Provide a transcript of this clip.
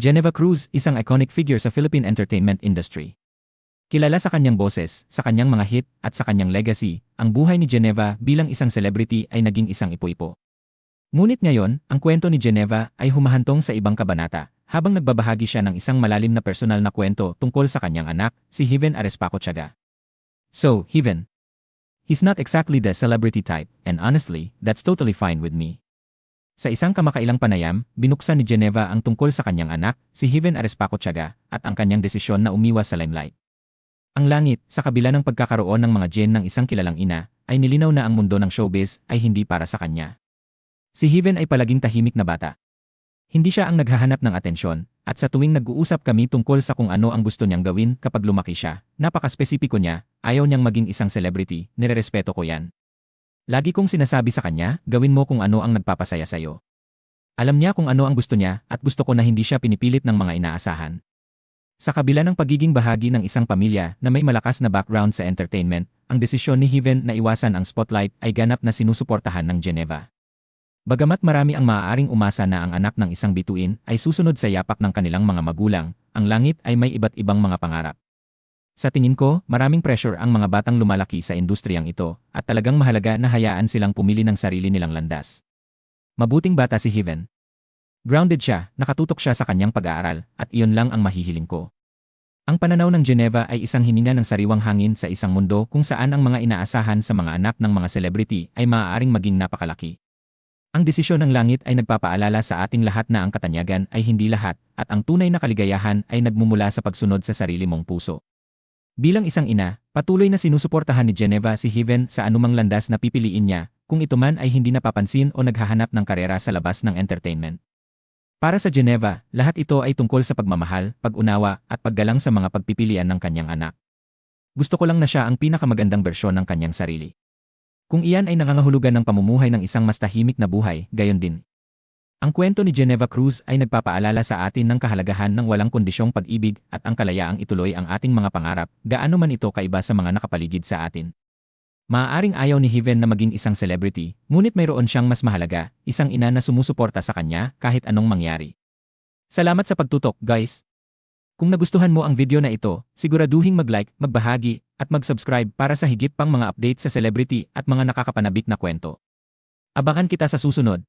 Geneva Cruz, isang iconic figure sa Philippine entertainment industry. Kilala sa kanyang boses, sa kanyang mga hit, at sa kanyang legacy, ang buhay ni Geneva bilang isang celebrity ay naging isang ipo-ipo. Ngunit ngayon, ang kwento ni Geneva ay humahantong sa ibang kabanata, habang nagbabahagi siya ng isang malalim na personal na kwento tungkol sa kanyang anak, si Hiven Arespaco Tiaga. So, Hiven. He's not exactly the celebrity type, and honestly, that's totally fine with me. Sa isang kamakailang panayam, binuksan ni Geneva ang tungkol sa kanyang anak, si Hiven Arespaco Tiaga, at ang kanyang desisyon na umiwas sa limelight. Ang langit, sa kabila ng pagkakaroon ng mga gen ng isang kilalang ina, ay nilinaw na ang mundo ng showbiz ay hindi para sa kanya. Si Hiven ay palaging tahimik na bata. Hindi siya ang naghahanap ng atensyon, at sa tuwing nag-uusap kami tungkol sa kung ano ang gusto niyang gawin kapag lumaki siya, napakaspesipiko niya, ayaw niyang maging isang celebrity, nirerespeto ko yan. Lagi kong sinasabi sa kanya, gawin mo kung ano ang nagpapasaya sa'yo. Alam niya kung ano ang gusto niya at gusto ko na hindi siya pinipilit ng mga inaasahan. Sa kabila ng pagiging bahagi ng isang pamilya na may malakas na background sa entertainment, ang desisyon ni Hiven na iwasan ang spotlight ay ganap na sinusuportahan ng Geneva. Bagamat marami ang maaaring umasa na ang anak ng isang bituin ay susunod sa yapak ng kanilang mga magulang, ang langit ay may iba't ibang mga pangarap. Sa tingin ko, maraming pressure ang mga batang lumalaki sa industriyang ito at talagang mahalaga na hayaan silang pumili ng sarili nilang landas. Mabuting bata si Hiven. Grounded siya, nakatutok siya sa kanyang pag-aaral at iyon lang ang mahihiling ko. Ang pananaw ng Geneva ay isang hininga ng sariwang hangin sa isang mundo kung saan ang mga inaasahan sa mga anak ng mga celebrity ay maaaring maging napakalaki. Ang desisyon ng langit ay nagpapaalala sa ating lahat na ang katanyagan ay hindi lahat at ang tunay na kaligayahan ay nagmumula sa pagsunod sa sarili mong puso. Bilang isang ina, patuloy na sinusuportahan ni Geneva si Hiven sa anumang landas na pipiliin niya, kung ito man ay hindi napapansin o naghahanap ng karera sa labas ng entertainment. Para sa Geneva, lahat ito ay tungkol sa pagmamahal, pag-unawa, at paggalang sa mga pagpipilian ng kanyang anak. Gusto ko lang na siya ang pinakamagandang bersyon ng kanyang sarili. Kung iyan ay nangangahulugan ng pamumuhay ng isang mas tahimik na buhay, gayon din. Ang kwento ni Geneva Cruz ay nagpapaalala sa atin ng kahalagahan ng walang kondisyong pag-ibig at ang kalayaang ituloy ang ating mga pangarap, gaano man ito kaiba sa mga nakapaligid sa atin. Maaaring ayaw ni Hiven na maging isang celebrity, ngunit mayroon siyang mas mahalaga, isang ina na sumusuporta sa kanya kahit anong mangyari. Salamat sa pagtutok, guys! Kung nagustuhan mo ang video na ito, siguraduhing mag-like, magbahagi, at mag-subscribe para sa higit pang mga update sa celebrity at mga nakakapanabik na kwento. Abangan kita sa susunod.